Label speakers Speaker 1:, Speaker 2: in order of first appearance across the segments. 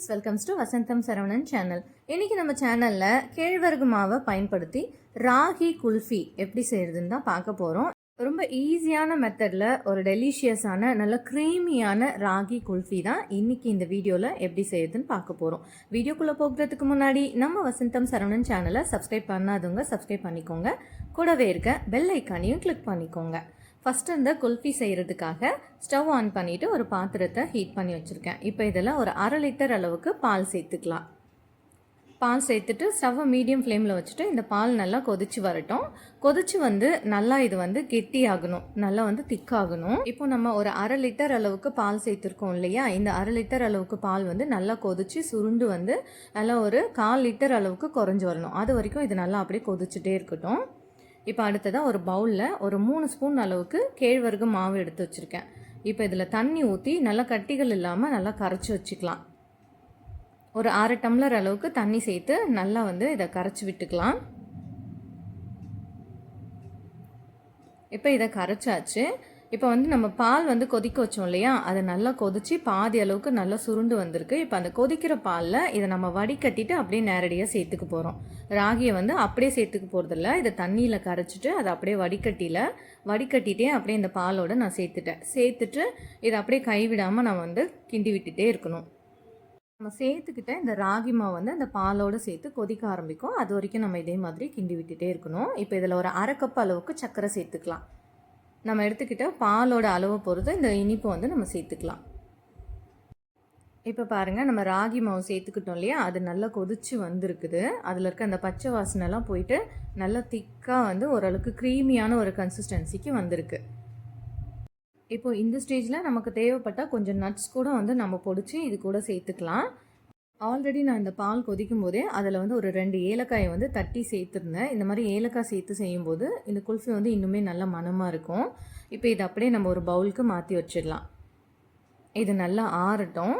Speaker 1: Friends welcomes to Vasantham Saravanan channel இன்றைக்கி நம்ம சேனலில் கேழ்வரகு மாவை பயன்படுத்தி ராகி குல்ஃபி எப்படி செய்கிறதுன்னு தான் பார்க்க போகிறோம் ரொம்ப ஈஸியான மெத்தடில் ஒரு டெலிஷியஸான நல்ல க்ரீமியான ராகி குல்ஃபி தான் இன்றைக்கி இந்த வீடியோவில் எப்படி செய்யுதுன்னு பார்க்க போகிறோம் வீடியோக்குள்ளே போகிறதுக்கு முன்னாடி நம்ம வசந்தம் சரவணன் சேனலை சப்ஸ்கிரைப் பண்ணாதவங்க சப்ஸ்கிரைப் பண்ணிக்கோங்க. கூடவே இருக்க பெல் ஐக்கானையும் கிளிக் பண்ணிக்கோங்க. ஃபஸ்ட்டு இந்த குல்ஃபி செய்கிறதுக்காக ஸ்டவ் ஆன் பண்ணிவிட்டு ஒரு பாத்திரத்தை ஹீட் பண்ணி வச்சுருக்கேன். இப்போ இதில் ஒரு அரை லிட்டர் அளவுக்கு பால் சேர்த்துக்கலாம். பால் சேர்த்துட்டு ஸ்டவ்வை மீடியம் ஃப்ளேமில் வச்சுட்டு இந்த பால் நல்லா கொதிச்சு வரட்டும். கொதிச்சு வந்து நல்லா இது வந்து கெட்டி ஆகணும். நல்லா வந்து திக்காகணும் இப்போ நம்ம ஒரு அரை லிட்டர் அளவுக்கு பால் சேர்த்துருக்கோம் இல்லையா? இந்த அரை லிட்டர் அளவுக்கு பால் வந்து நல்லா கொதிச்சு சுருண்டு வந்து நல்லா ஒரு கால் லிட்டர் அளவுக்கு குறைஞ்சி வரணும். அது வரைக்கும் இது நல்லா அப்படியே கொதிச்சுட்டே இருக்கட்டும். இப்போ அடுத்ததாக ஒரு பவுலில் ஒரு மூணு ஸ்பூன் அளவுக்கு கேழ்வரகு மாவு எடுத்து வச்சுருக்கேன். இப்போ இதில் தண்ணி ஊற்றி நல்லா கட்டிகள் இல்லாமல் நல்லா கரைச்சி வச்சுக்கலாம். ஒரு அரை டம்ளர் அளவுக்கு தண்ணி சேர்த்து நல்லா வந்து இதை கரைச்சி விட்டுக்கலாம். இப்போ இதை கரைச்சாச்சு. இப்போ வந்து நம்ம பால் வந்து கொதிக்க வச்சோம் இல்லையா? அதை நல்லா கொதிச்சு பாதி அளவுக்கு நல்லா சுருண்டு வந்திருக்கு. இப்போ அந்த கொதிக்கிற பாலில் இதை நம்ம வடிகட்டிட்டு அப்படியே நேரடியாக சேர்த்துக்க போகிறோம் ராகியை வந்து அப்படியே சேர்த்துக்க போகிறதில்ல இதை தண்ணியில் கரைச்சிட்டு அதை அப்படியே வடிகட்டியில் வடிகட்டிட்டே அப்படியே இந்த பாலோட நான் சேர்த்துட்டேன். சேர்த்துட்டு இதை அப்படியே கைவிடாமல் நான் வந்து கிண்டி விட்டுட்டே இருக்கணும். நம்ம சேர்த்துக்கிட்ட இந்த ராகி மாவு வந்து அந்த பாலோடு சேர்த்து கொதிக்க ஆரம்பிக்கும். அது வரைக்கும் நம்ம இதே மாதிரி கிண்டி விட்டுட்டே இருக்கணும். இப்போ இதில் ஒரு அரை கப் அளவுக்கு சர்க்கரை சேர்த்துக்கலாம். நம்ம எடுத்துக்கிட்ட பாலோட அளவை பொறுத்து இந்த இனிப்பு வந்து நம்ம சேர்த்துக்கலாம். இப்போ பாருங்கள் நம்ம ராகி மாவு சேர்த்துக்கிட்டோம் இல்லையா? அது நல்லா கொதிச்சு வந்திருக்குது. அதில் இருக்க அந்த பச்சை வாசனைலாம் போயிட்டு நல்லா திக்காக வந்து ஓரளவுக்கு க்ரீமியான ஒரு கன்சிஸ்டன்சிக்கு வந்திருக்கு. இப்போ இந்த ஸ்டேஜில் நமக்கு தேவைப்பட்டால் கொஞ்சம் நட்ஸ் கூட வந்து நம்ம பொடிச்சு இது கூட சேர்த்துக்கலாம். ஆல்ரெடி நான் இந்த பால் கொதிக்கும் போதே அதில் வந்து ஒரு ரெண்டு ஏலக்காயை வந்து தட்டி சேர்த்துருந்தேன். இந்த மாதிரி ஏலக்காய் சேர்த்து செய்யும்போது இந்த குல்ஃபி வந்து இன்னுமே நல்ல மனமாக இருக்கும். இப்போ இதை அப்படியே நம்ம ஒரு பவுலுக்கு மாற்றி வச்சிடலாம். இது நல்லா ஆறட்டும்.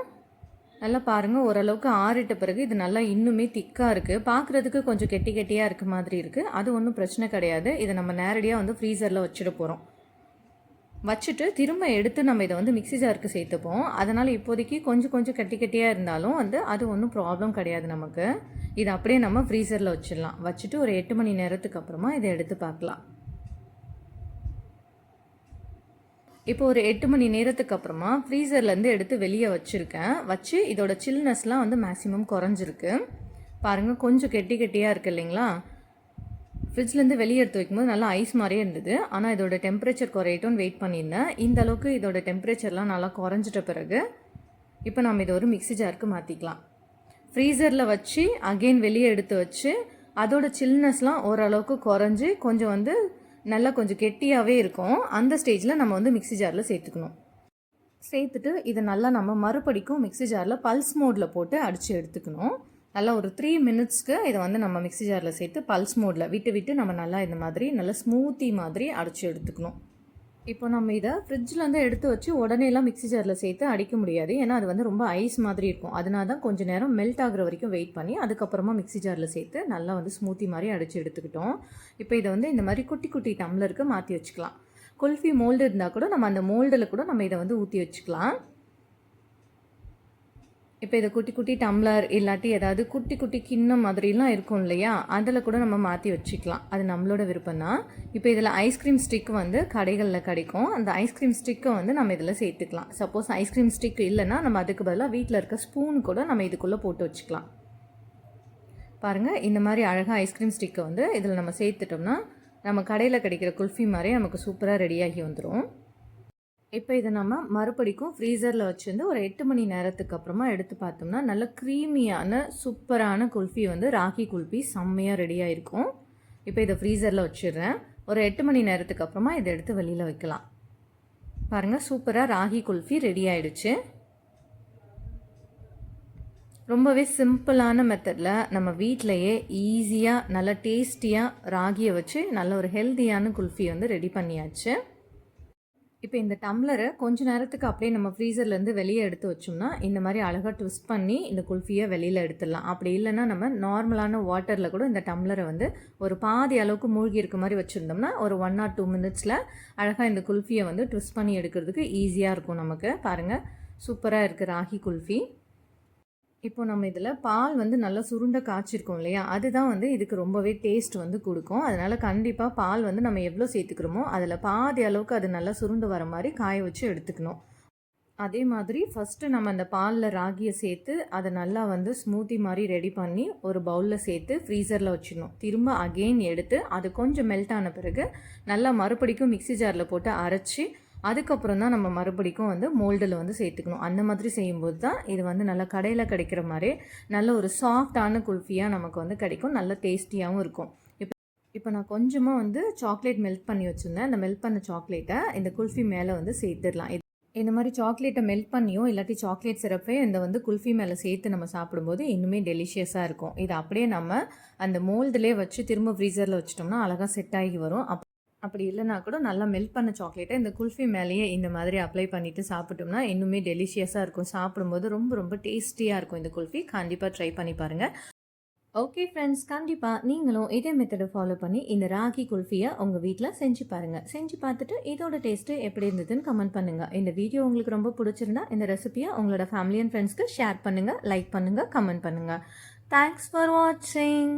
Speaker 1: நல்லா பாருங்கள் ஓரளவுக்கு ஆறிட்ட பிறகு இது நல்லா இன்னுமே திக்காக இருக்குது பார்க்குறதுக்கு கொஞ்சம் கெட்டி கெட்டியாக இருக்க மாதிரி இருக்குது அது ஒன்றும் பிரச்சனை கிடையாது. இதை நம்ம நேரடியாக வந்து ஃப்ரீசரில் வச்சுட போகிறோம் வச்சுட்டு திரும்ப எடுத்து நம்ம இதை வந்து மிக்சி ஜாருக்கு சேர்த்துப்போம். அதனால் இப்போதைக்கு கொஞ்சம் கொஞ்சம் கட்டி கட்டியாக இருந்தாலும் வந்து அது ஒன்றும் ப்ராப்ளம் கிடையாது நமக்கு. இதை அப்படியே நம்ம ஃப்ரீசரில் வச்சிடலாம். வச்சுட்டு ஒரு எட்டு மணி நேரத்துக்கு அப்புறமா இதை எடுத்து பார்க்கலாம். இப்போ ஒரு எட்டு மணி நேரத்துக்கு அப்புறமா ஃப்ரீசர்லேருந்து எடுத்து வெளியே வச்சுருக்கேன். வச்சு இதோட சில்னஸ்லாம் வந்து மேக்ஸிமம் குறைஞ்சிருக்கு. பாருங்கள் கொஞ்சம் கெட்டி கெட்டியாக இருக்குது இல்லைங்களா? ஃப்ரிட்ஜ்லேருந்து வெளியே எடுத்து வைக்கும்போது நல்லா ஐஸ் மாதிரியே இருந்தது. ஆனால் இதோட டெம்பரேச்சர் குறையட்டும்னு வெயிட் பண்ணியிருந்தேன். இந்த அளவுக்கு இதோட டெம்பரேச்சர்லாம் நல்லா குறைஞ்சிட்ட பிறகு இப்போ நம்ம இதை ஒரு மிக்சி ஜாருக்கு மாற்றிக்கலாம் ஃப்ரீசரில் வச்சு அகெயின் வெளியே எடுத்து வச்சு அதோட சில்னஸ்லாம் ஓரளவுக்கு குறைஞ்சி கொஞ்சம் வந்து நல்லா கொஞ்சம் கெட்டியாகவே இருக்கும். அந்த ஸ்டேஜில் நம்ம வந்து மிக்சி ஜாரில் சேர்த்துக்கணும். சேர்த்துட்டு இதை நல்லா நம்ம மறுபடிக்கும் மிக்சி ஜாரில் பல்ஸ் மோடில் போட்டு அடித்து எடுத்துக்கணும். நல்லா ஒரு த்ரீ மினிட்ஸ்க்கு இதை வந்து நம்ம மிக்சி ஜாரில் சேர்த்து பல்ஸ் மோடில் விட்டு விட்டு நம்ம நல்லா இந்த மாதிரி நல்லா ஸ்மூத்தி மாதிரி அடித்து எடுத்துக்கணும். இப்போ நம்ம இதை ஃப்ரிட்ஜ்லேருந்து எடுத்து வச்சு உடனேலாம் மிக்சி ஜாரில் சேர்த்து அடிக்க முடியாது. ஏன்னா அது வந்து ரொம்ப ஐஸ் மாதிரி இருக்கும். அதனால தான் கொஞ்சம் நேரம் மெல்ட் ஆகுற வரைக்கும் வெயிட் பண்ணி அதுக்கப்புறமா மிக்சி ஜாரில் சேர்த்து நல்லா வந்து ஸ்மூத்தி மாதிரி அடித்து எடுத்துக்கிட்டோம். இப்போ இதை வந்து இந்த மாதிரி குட்டி குட்டி டம்ளருக்கு மாற்றி வச்சுக்கலாம். குல்ஃபி மோல்டு இருந்தால் கூட நம்ம அந்த மோல்டில் கூட நம்ம இதை வந்து ஊற்றி வச்சுக்கலாம். இப்போ இதை குட்டி குட்டி டம்ளர் இல்லாட்டி ஏதாவது குட்டி குட்டி கிண்ணம் மாதிரிலாம் இருக்கும் இல்லையா? அதில் கூட நம்ம மாற்றி வச்சுக்கலாம். அது நம்மளோட விருப்பம் தான் இப்போ இதில் ஐஸ்கிரீம் ஸ்டிக் வந்து கடைகளில் கிடைக்கும். அந்த ஐஸ்கிரீம் ஸ்டிக்கை வந்து நம்ம இதில் சேர்த்துக்கலாம். சப்போஸ் ஐஸ்கிரீம் ஸ்டிக் இல்லைன்னா நம்ம அதுக்கு பதிலாக வீட்டில் இருக்க ஸ்பூன் கூட நம்ம இதுக்குள்ளே போட்டு வச்சுக்கலாம். பாருங்கள் இந்த மாதிரி அழகாக ஐஸ்கிரீம் ஸ்டிக்கை வந்து இதில் நம்ம சேர்த்துட்டோம்னா நம்ம கடையில் கிடைக்கிற குல்ஃபி மாதிரி நமக்கு சூப்பராக ரெடியாகி வந்துடும் இப்போ இதை நம்ம மறுபடிக்கும் ஃப்ரீசரில் வச்சுருந்து ஒரு எட்டு மணி நேரத்துக்கு அப்புறமா எடுத்து பார்த்தோம்னா நல்ல க்ரீமியான சூப்பரான குல்ஃபி வந்து ராகி குல்ஃபி செம்மையாக ரெடியாக இருக்கும் இப்போ இதை ஃப்ரீசரில் வச்சிடுறேன். ஒரு எட்டு மணி நேரத்துக்கு அப்புறமா இதை எடுத்து வெளியில் வைக்கலாம். பாருங்கள் சூப்பராக ராகி குல்ஃபி ரெடி ஆயிடுச்சு. ரொம்பவே சிம்பிளான மெத்தடில் நம்ம வீட்டிலையே ஈஸியாக நல்ல டேஸ்டியாக ராகியை வச்சு நல்ல ஒரு ஹெல்த்தியான குல்ஃபி வந்து ரெடி பண்ணியாச்சு. இப்போ இந்த டம்ளரை கொஞ்ச நேரத்துக்கு அப்படியே நம்ம ஃப்ரீசர்லேருந்து வெளியே எடுத்து வச்சோம்னா இந்த மாதிரி அழகாக ட்விஸ்ட் பண்ணி இந்த குல்ஃபியை வெளியில் எடுத்துடலாம். அப்படி இல்லைன்னா நம்ம நார்மலான வாட்டரில் கூட இந்த டம்ளரை வந்து ஒரு பாதி அளவுக்கு மூழ்கி இருக்க மாதிரி வச்சுருந்தோம்னா ஒரு ஒன் ஆர் டூ மினிட்ஸில் அழகாக இந்த குல்ஃபியை வந்து ட்விஸ்ட் பண்ணி எடுக்கிறதுக்கு ஈஸியாக இருக்கும் நமக்கு. பாருங்கள் சூப்பராக இருக்குது ராகி குல்ஃபி. இப்போ நம்ம இதில் பால் வந்து நல்லா சுருண்ட காய்ச்சிருக்கோம் இல்லையா? அதுதான் வந்து இதுக்கு ரொம்பவே டேஸ்ட் வந்து கொடுக்கும். அதனால் கண்டிப்பாக பால் வந்து நம்ம எவ்வளோ சேர்த்துக்கிறோமோ அதில் பாதி அளவுக்கு அது நல்லா சுருண்டு வர மாதிரி காய வச்சு எடுத்துக்கணும். அதே மாதிரி ஃபஸ்ட்டு நம்ம அந்த பாலில் ராகியை சேர்த்து அதை நல்லா வந்து ஸ்மூத்தி மாதிரி ரெடி பண்ணி ஒரு பவுலில் சேர்த்து ஃப்ரீசரில் வச்சிடணும். திரும்ப அகெயின் எடுத்து அது கொஞ்சம் மெல்ட் ஆன பிறகு நல்லா மறுபடிக்கும் மிக்ஸி ஜாரில் போட்டு அரைச்சி அதுக்கப்புறம் தான் நம்ம மறுபடிக்கும் வந்து மோல்டில் வந்து சேர்த்துக்கணும். அந்த மாதிரி செய்யும்போது தான் இது வந்து நல்லா கடையில் கிடைக்கிற மாதிரி நல்ல ஒரு சாஃப்டான குல்ஃபியாக நமக்கு வந்து கிடைக்கும். நல்ல டேஸ்டியாகவும் இருக்கும். இப்போ இப்போ நான் கொஞ்சமாக வந்து சாக்லேட் மெல்ட் பண்ணி வச்சுருந்தேன். அந்த மெல்ட் பண்ண சாக்லேட்டை இந்த குல்ஃபி மேலே வந்து சேர்த்துடலாம். இது- இந்த மாதிரி சாக்லேட்டை மெல்ட் பண்ணியோ இல்லாட்டி சாக்லேட் சிரப்பே இந்த வந்து குல்ஃபி மேலே சேர்த்து நம்ம சாப்பிடும்போது இன்னுமே டெலிஷியஸாக இருக்கும். இது அப்படியே நம்ம அந்த மோல்டுலேயே வச்சு திரும்ப ஃப்ரீசரில் வச்சிட்டோம்னா அழகாக செட் ஆகி வரும். அப் அப்படி இல்லைனா கூட நல்லா மெல்ட் பண்ண சாக்லேட்டை இந்த குல்ஃபி மேலேயே இந்த மாதிரி அப்ளை பண்ணிவிட்டு சாப்பிட்டோம்னா இன்னுமே டெலிஷியஸாக இருக்கும். சாப்பிடும்போது ரொம்ப ரொம்ப டேஸ்டியாக இருக்கும் இந்த குல்ஃபி. கண்டிப்பாக ட்ரை பண்ணி பாருங்கள் ஓகே ஃப்ரெண்ட்ஸ் கண்டிப்பாக நீங்களும் இதே மெத்தடை ஃபாலோ பண்ணி இந்த ராகி குல்ஃபியை உங்கள் வீட்டில் செஞ்சு பாருங்கள் செஞ்சு பார்த்துட்டு இதோட டேஸ்ட்டு எப்படி இருந்ததுன்னு கமெண்ட் பண்ணுங்கள் இந்த வீடியோ உங்களுக்கு ரொம்ப பிடிச்சிருந்தா இந்த ரெசிபியை உங்களோட ஃபேமிலி அண்ட் ஃப்ரெண்ட்ஸ்க்கு ஷேர் பண்ணுங்கள் லைக் பண்ணுங்கள் கமெண்ட் பண்ணுங்கள் தேங்க்ஸ் ஃபார் வாட்சிங்